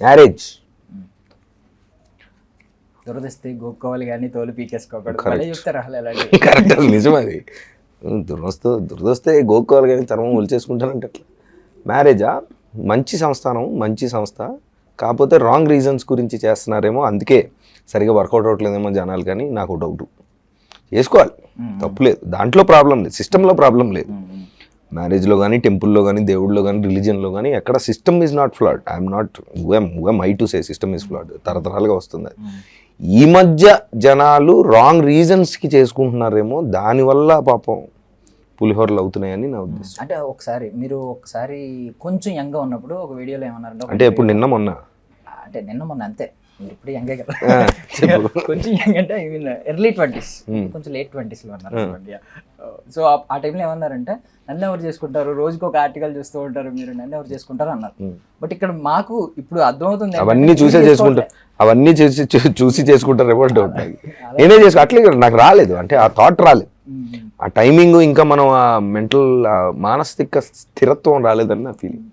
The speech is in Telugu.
మ్యారేజ్ దురదస్తే గోక్కోవాలి కానీ తోలు పీకేసుకోకూడదు. చెప్తారు అలాంటి కరెక్ట్ నిజం అది దురదొస్తే దురదొస్తే గోక్కోవాలి కానీ చర్మం ఒలిచేసుకుంటానంటే ఎట్లా మ్యారేజా మంచి సంస్థానం మంచి సంస్థ. కాకపోతే రాంగ్ రీజన్స్ గురించి చేస్తున్నారేమో అందుకే సరిగా వర్కౌట్ అవ్వట్లేదేమో జనాలు కానీ నాకు డౌట్ చేసుకోవాలి. తప్పులేదు దాంట్లో ప్రాబ్లం లేదు. సిస్టంలో ప్రాబ్లం లేదు. మ్యారేజ్లో కానీ టెంపుల్లో కానీ దేవుడిలో కానీ రిలీజియన్లో కానీ ఎక్కడ system is not flawed I'm not who am I to say system is flawed తరతరాలుగా వస్తుంది. అది. ఈ మధ్య జనాలు రాంగ్ రీజన్స్కి చేసుకుంటున్నారేమో దానివల్ల పాపం పులిహోరలు అవుతున్నాయని నా ఉద్దేశం. అంటే ఒకసారి మీరు ఒకసారి కొంచెం యంగ్గా ఉన్నప్పుడు ఒక వీడియోలో ఏమన్నారంటే ఒక అంటే ఎప్పుడు నిన్న మొన్న? అంటే నిన్న మొన్న అంతే. మీరు ఇప్పుడు యంగే కదా. కొంచెం యంగ్ అంటే I mean early twenties Hmm. కొంచెం లేట్ ట్వంటీస్లో ఉన్నారు అనుకోండి సో ఆ టైంలో ఏమన్నారంటే నన్ను ఎవరు చేసుకుంటారు? రోజుకి ఒక ఆర్టికల్ చూస్తూ ఉంటారు మీరు నన్ను ఎవరు చేసుకుంటారు అన్నారు. బట్ ఇక్కడ మాకు ఇప్పుడు అర్థమవుతుంది అవన్నీ చూసే. చేసుకుంటారు. అవన్నీ చూసి చూసి చేసుకుంటారేమో డౌట్ నాకు. నేనే చేసుకో అట్లే నాకు రాలేదు. అంటే ఆ థాట్ రాలేదు. ఆ టైమింగ్ ఇంకా మనం ఆ మెంటల్ మానసిక స్థిరత్వం రాలేదని నా ఫీలింగ్